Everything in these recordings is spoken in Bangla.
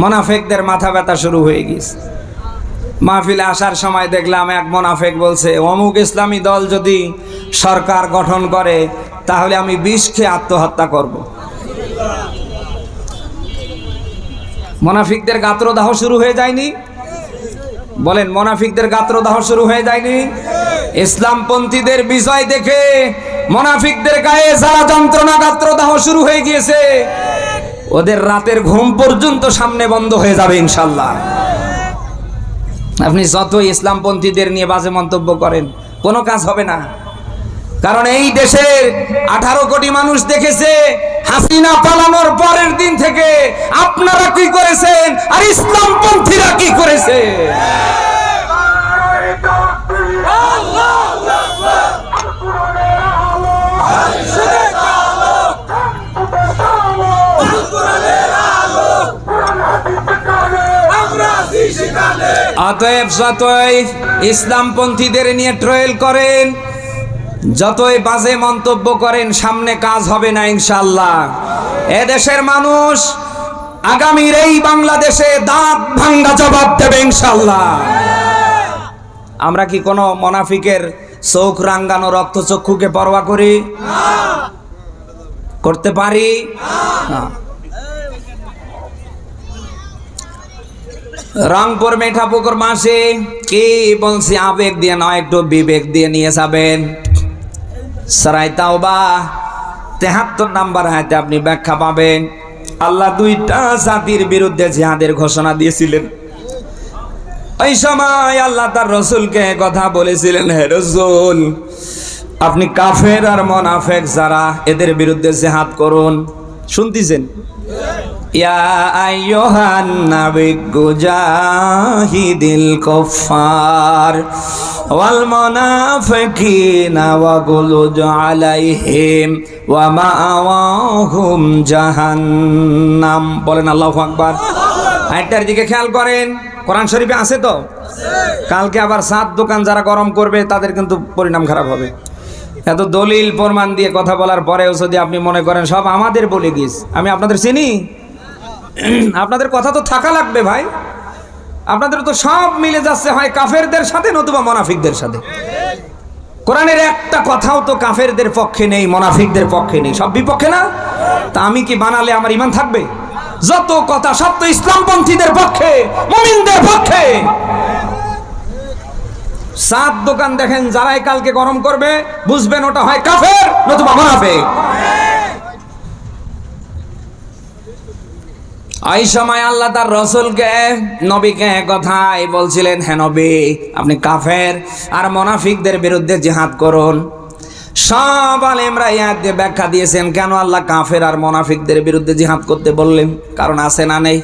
মোনাফেকদের মাথা ব্যথা শুরু হয়ে গেছে। মাহফিলে আসার সময় দেখলাম এক মোনাফেক বলছে, অমুক ইসলামী দল যদি সরকার গঠন করে, তাহলে আমি বিষ খেয়ে আত্মহত্যা করব। মোনাফিকদের গাত্রদাহ শুরু হয়ে যায়নি? বলেন, মোনাফিকদের গাত্রদাহ শুরু হয়ে যায়নি? ইসলামপন্থীদের বিজয় দেখে মোনাফিকদের গায়ে যারা যন্ত্রণা গাত্রদাহ শুরু হয়ে গিয়েছে। ওদের রাতের ঘুম পর্যন্ত সামনে বন্ধ হয়ে যাবে ইনশাল্লাহ আপনি যত ইসলামপন্থীদের নিয়ে বাজে মন্তব্য করেন, কোনো কাজ হবে না। কারণ এই দেশের আঠারো কোটি মানুষ দেখেছে, হাসিনা পালানোর পরের দিন থেকে আপনারা কি করেছেন আর ইসলামপন্থীরা কি করেছে? অতএব যতই ইসলামপন্থীদের নিয়ে ট্রয়েল করেন, যতই বাজে মন্তব্য করেন, সামনে কাজ হবে না ইনশাল্লাহ এদেশের মানুষ আগামীর এই বাংলাদেশে দাঁত ভাঙ্গা জবাব দেবে ইনশাল্লাহ আমরা কি কোনো মনাফিকের চোখ রাঙ্গানো রক্তচক্ষুকে পরোয়া করি? করতে পারি? না। রংপুর মেঠাপুকুর মাসে, কি বলছি, আবেগ দিয়ে নয়, একটু বিবেক দিয়ে নিয়ে যাবেন। সরাই তাওবা, তেহাত্তর নাম্বার হাতে আপনি ব্যাখ্যা পাবেন। আল্লাহ দুইটা জাতির বিরুদ্ধে জিহাদের ঘোষণা দিয়েছিলেন। ওই সময় আল্লাহ তার রসুলকে কথা বলেছিলেন, হে রসুল, আপনি কাফের আর মনাফেক যারা, এদের বিরুদ্ধে জেহাদ করুন। শুনতেছেন? জাহিদিল কুফার ওয়াল মুনাফিকিনা ওয়াগলুজ আলাইহিম ওয়া মাআওয়াহুম জাহান্নাম। বলেন আল্লাহু আকবার। আয়াতটার দিকে খেয়াল করেন, কোরআন শরীফে আছে তো? কালকে আবার সাত দোকান যারা গরম করবে, তাদের কিন্তু পরিণাম খারাপ হবে। এত দলিল প্রমাণ দিয়ে কথা বলার পরেও যদি আপনি মনে করেন, সব আমাদের বলে গিস আমি আপনাদের চিনি? আপনাদের কথা তো থাকা লাগবে ভাই। আপনাদের তো সব মিলে যাচ্ছে হয় কাফেরদের সাথে নতুবা মোনাফিকদের সাথে। কোরআনের একটা কথাও তো কাফেরদের পক্ষে নেই, মোনাফিকদের পক্ষে নেই। সব বিপক্ষে না? তা আমি কি বানালে আমার ইমান থাকবে? যত কথা সব তো ইসলামপন্থীদের পক্ষে, মুমিনদের পক্ষে। সাত দোকান দেখেন, যারাই কালকে গরম করবে, বুঝবেন ওটা হয় কাফের, নতুবা মোনাফিক। এই সময় আল্লাহ তার রসুলকে, নবীকে কথাই বলছিলেন হ্যাঁ নবী, আপনি কাফের আর মোনাফিকদের বিরুদ্ধে জিহাদ করুন। সব আলেমরা ইয়াদ দিয়ে ব্যাখ্যা দিয়েছেন, কেন আল্লাহ কাফের আর মোনাফিকদের বিরুদ্ধে জিহাদ করতে বললেন? কারণ আছে না নেই?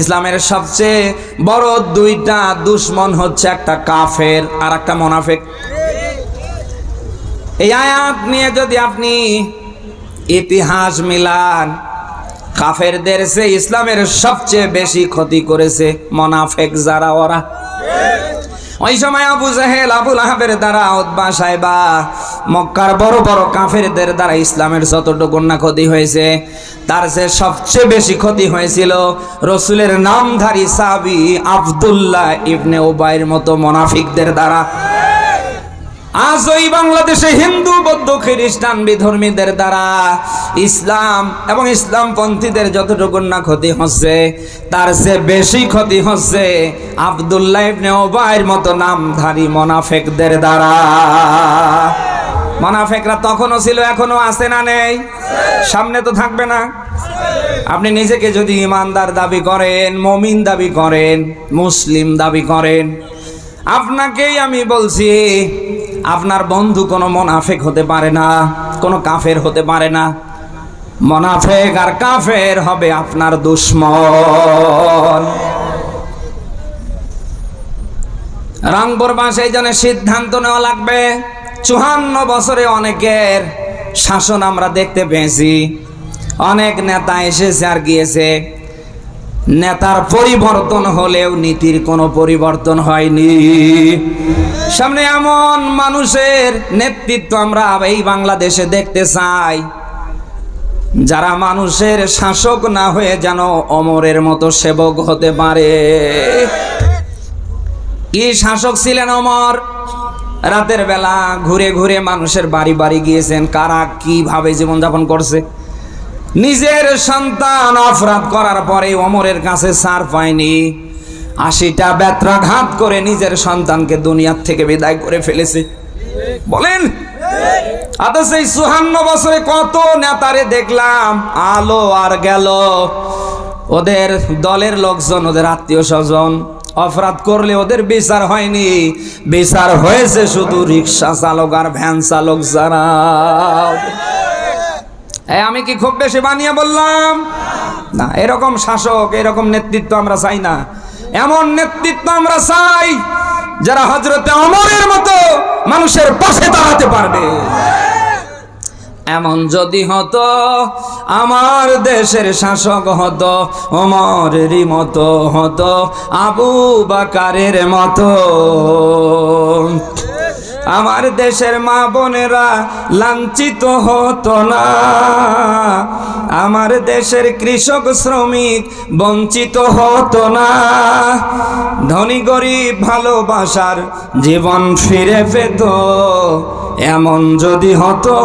ইসলামের সবচেয়ে বড় দুইটা দুশ্মন হচ্ছে একটা কাফের আর একটা মোনাফিক। এই আয়াত নিয়ে যদি আপনি ইতিহাস মিলান কাফেরদের সে ইসলামের সবচেয়ে বেশি ক্ষতি করেছে মনাফেক যারা, ওরা। ওই সময় আবু জাহেল আবুল আহাবের দ্বারা উদ্বা সাহেবা মক্কার বড় বড় কাফেরদের দ্বারা ইসলামের যতটুকু না ক্ষতি হয়েছে, তার সে সবচেয়ে বেশি ক্ষতি হয়েছিল রসুলের নামধারী সাবি আবদুল্লাহ ইবনে ওবাইর মতো মোনাফিকদের দ্বারা। আজ ওই বাংলাদেশে হিন্দু, বৌদ্ধ, খ্রিস্টান বিধর্মীদের দ্বারা ইসলাম এবং ইসলামপন্থীদের যতটুকু না ক্ষতি হচ্ছে, তার সে বেশি ক্ষতি হচ্ছে আবদুল্লাহ ইবনে মতো নামধারী মোনাফেকদের দ্বারা। মোনাফেকরা তখনও ছিল এখনও আছে না নেই? সামনে তো থাকবে না। আপনি নিজেকে যদি ইমানদার দাবি করেন, মমিন দাবি করেন, মুসলিম দাবি করেন, আপনাকেই আমি বলছি আপনার বন্ধু কোনো মনাফেক হতে পারে না, কোনো কাফের হতে পারে না। মনাফেক আর কাফের হবে আপনার দুশ্মন। রংপুর বাস এই জন্য সিদ্ধান্ত নেওয়া লাগবে। চুহান্ন বছরে অনেকের শাসন আমরা দেখতে পেয়েছি। অনেক নেতা এসেছে আর গিয়েছে। নেতার পরিবর্তন হলেও নীতির কোনো পরিবর্তন হয়নি। সামনে এমন মানুষের নেতৃত্ব আমরা এই বাংলাদেশে দেখতে চাই। যারা মানুষের শাসক না হয়ে যেন অমরের মতো সেবক হতে পারে। কি শাসক ছিলেন অমর? রাতের বেলা ঘুরে ঘুরে মানুষের বাড়ি বাড়ি গিয়েছেন। কারা কীভাবে জীবনযাপন করছে? নিজের সন্তান অপরাধ করার পরে অমরের কাছে সার পায়নি। আশিটা ব্যত্রাঘাত করে নিজের সন্তানকে দুনিয়ার থেকে বিদায় করে ফেলেছে। বলেন? অথচ এই চুহান্ন বছরে কত নেতারে দেখলাম, আলো আর গেল। ওদের দলের লোকজন, ওদের আত্মীয় স্বজন অপরাধ করলে ওদের বিচার হয়নি। বিচার হয়েছে শুধু রিক্সা চালক আর ভ্যান চালক যারা। আমি কি খুব বেশি বানিয়ে বললাম? না, এরকম শাসক, এরকম নেতৃত্ব আমরা চাই না। এমন নেতৃত্ব আমরা চাই, যারা হজরতে অমরের মতো মানুষের পাশে দাঁড়াতে পারবে। এমন যদি হতো, আমার দেশের শাসক হতো, অমরেরই মতো হতো, আবু বাকারের মতো। আমার দেশের মা বোনেরা লাঞ্ছিত হতো না। আমার দেশের কৃষক শ্রমিক বঞ্চিত হতো না। ধনী গরিব ভালোবাসার জীবন ফিরে পেত, এমন যদি হতো।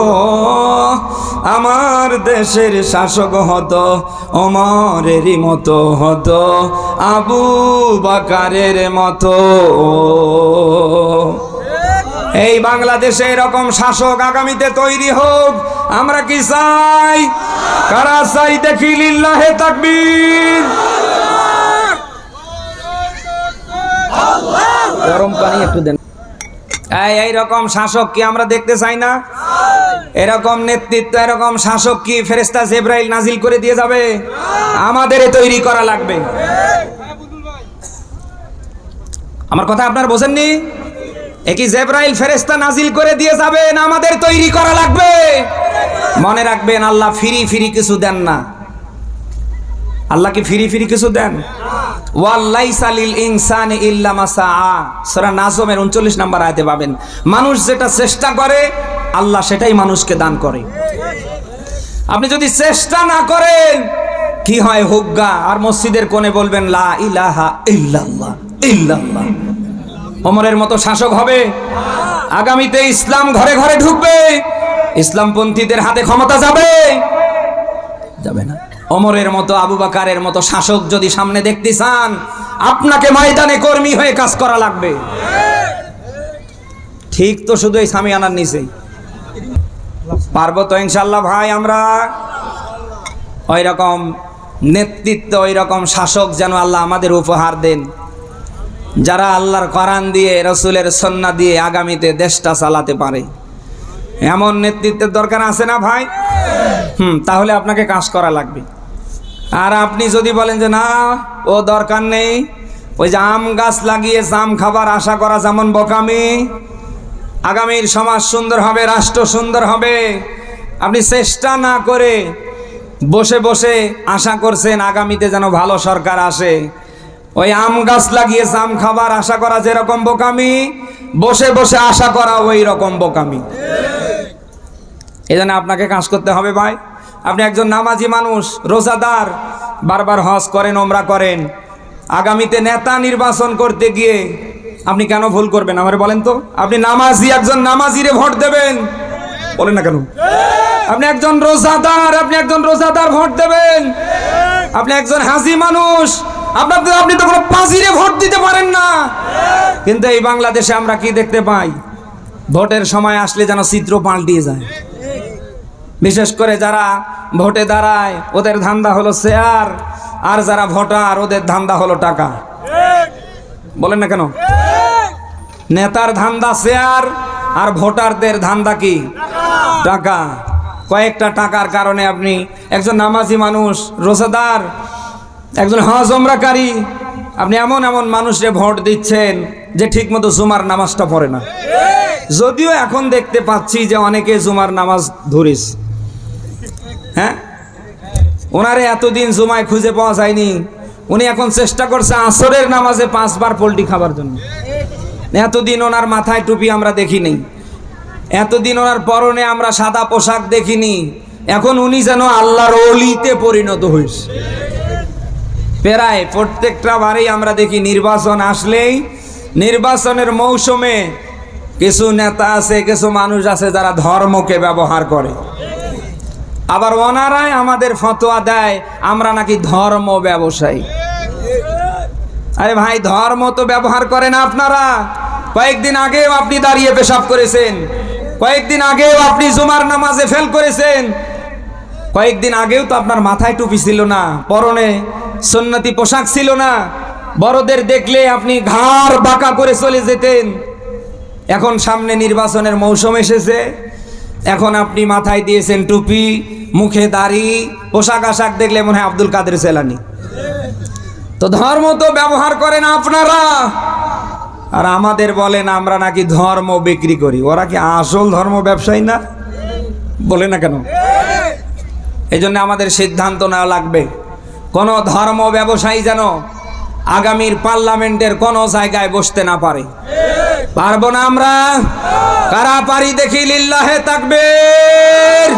আমার দেশের শাসক হতো অমরেরই মতো হতো, আবু বাকারের মতো। এই বাংলাদেশে এরকম শাসক আগামীতে তৈরি হোক আমরা কি চাই? কারা চাই দেখি লিল্লাহে তাকবীর? গরম পানি একটু দেন। এই এইরকম শাসক কি আমরা দেখতে চাই না? এরকম নেতৃত্ব এরকম শাসক কি ফেরেস্তা জেব্রাইল নাজিল করে দিয়ে যাবে? আমাদের তৈরি করা লাগবে। আমার কথা আপনার বোঝেননি? একই জেব্রাইল ফেরেস্তা নাজিল করে দিয়ে যাবেন, আমাদের তৈরি করা লাগবে। মনে রাখবেন, আল্লাহ ফিরি ফিরি কিছু দেন না। আল্লাহ কি ফিরি ফিরি কিছু দেন? নাজমের 39 নম্বর আয়াতে পাবেন, মানুষ যেটা চেষ্টা করে, আল্লাহ সেটাই মানুষকে দান করে। আপনি যদি চেষ্টা না করেন, কি হয় হুগ্গা? আর মসজিদের কোণে বলবেন, লা ইলাহা ইল্লাল্লাহ ইল্লাল্লাহ। ওমরের মতো শাসক হবে। আগামীতে ইসলাম ঘরে ঘরে ঢুকবে। ইসলামপন্থীদের হাতে ক্ষমতা যাবে। যাবে না। অমরের মতো আবু বাকারের মতো শাসক যদি সামনে দেখতে চান, আপনাকে ময়দানে কর্মী হয়ে কাজ করা লাগবে। ঠিক তো শুধু এই আনার নিচেই। পারব তো ইনশাল্লাহ ভাই আমরা। ওই রকম নেতৃত্ব ওই রকম শাসক যেন আল্লাহ আমাদের উপহার দেন। যারা আল্লাহর কোরআন দিয়ে, রসুলের সন্না দিয়ে আগামীতে দেশটা চালাতে পারে। এমন নেতৃত্বের দরকার আছে না ভাই? হুম, তাহলে আপনাকে কাজ করা লাগবে। আর আপনি যদি বলেন যে, না, ও দরকার নেই। ওই যে আম গাছ লাগিয়ে জাম খাবার আশা করা যেমন বোকামি। আগামীর সমাজ সুন্দর হবে, রাষ্ট্র সুন্দর হবে। আপনি চেষ্টা না করে বসে বসে আশা করছেন আগামীতে যেন ভালো সরকার আসে। ওই আম গাছ লাগিয়ে জাম খাবার আশা করা যেরকম বোকামি, বসে বসে আশা করা ওই রকম বোকামি। এই জন্য আপনাকে কাজ করতে হবে ভাই। আপনি একজন নামাজি মানুষ, রোজাদার, বারবার হজ করেন, ওমরা করেন। আগামীতে নেতা নির্বাচন করতে গিয়ে আপনি কেন ভুল করবেন? আমার বলেন তো। আপনি নামাজি, একজন নামাজিরে ভোট দেবেন। বলেন না কেন? আপনি একজন রোজাদার, আপনি একজন রোজাদার ভোট দেবেন। আপনি একজন হাজি মানুষ আপনার তো আপনি তো কোনো পাঁচিরে ভোট দিতে পারেন না। কিন্তু এই বাংলাদেশে আমরা কি দেখতে পাই? ভোটের সময় আসলে যেন চিত্র পাল্টিয়ে যায়। বিশেষ করে যারা ভোটে দাঁড়ায়, ওদের ধান্দা হলো শেয়ার, আর যারা ভোটার, ওদের ধান্দা হলো টাকা। বলেন না কেন? নেতার ধান্দা শেয়ার, আর ভোটারদের ধান্দা কি? টাকা। কয়েকটা টাকার কারণে আপনি একজন নামাজি মানুষ, রোজাদার একজন হজ ওমরাকারী আপনি এমন এমন মানুষে ভোট দিচ্ছেন যে ঠিকমতো জুমার নামাজটা পড়ে না। যদিও এখন দেখতে পাচ্ছি যে অনেকে জুমার নামাজ ধরিস। হ্যাঁ? ওনারে এতদিন জুমায় খুঁজে পাওয়া যায়নি। উনি এখন চেষ্টা করছে আসরের নামাজে পাঁচবার পোলট্রি খাবার জন্য। এতদিন ওনার মাথায় টুপি আমরা দেখিনি। এতদিন ওনার পরনে আমরা সাদা পোশাক দেখিনি। এখন উনি যেন আল্লাহর অলিতে পরিণত হয়েছে প্রায় প্রত্যেকটা বারেই আমরা দেখি নির্বাচন আসলেই নির্বাচনের মৌসুমে কিছু নেতা আছে, কিছু মানুষ আছে যারা ধর্মকে ব্যবহার করে। আবার ওনারাই আমাদের ফতোয়া দেয়, আমরা নাকি ধর্ম ব্যবসায়ী। আরে ভাই, ধর্ম তো ব্যবহার করেন আপনারা। কয়েকদিন আগেও আপনি দাঁড়িয়ে পেশাব করেছেন। কয়েকদিন আগেও আপনি জুমার নামাজে ফেল করেছেন। কয়েকদিন আগেও তো আপনার মাথায় টুপি ছিল না, পরনে সন্ন্যতি পোশাক ছিল না। বড়দের দেখলে আপনি ঘাড় বাঁকা করে চলে যেতেন। এখন সামনে নির্বাচনের মৌসুম এসেছে। এখন আপনি মাথায় দিয়েছেন টুপি, মুখে দাড়ি, পোশাক আশাক দেখলে মনে হয় আব্দুল কাদের সেলানি তো ধর্ম তো ব্যবহার করেন আপনারা। আর আমাদের বলেন, আমরা নাকি ধর্ম বিক্রি করি। ওরা কি আসল ধর্ম ব্যবসায়ী না? বলে না কেন? এই জন্য আমাদের সিদ্ধান্ত নেওয়া লাগবে। কোন ধর্ম ব্যবসায়ী যেন আগামীর পার্লামেন্টের কোন জায়গায় বসতে না পারে। পারব না আমরা? কারা পারি দেখি? লিল্লাহে তাকবীর।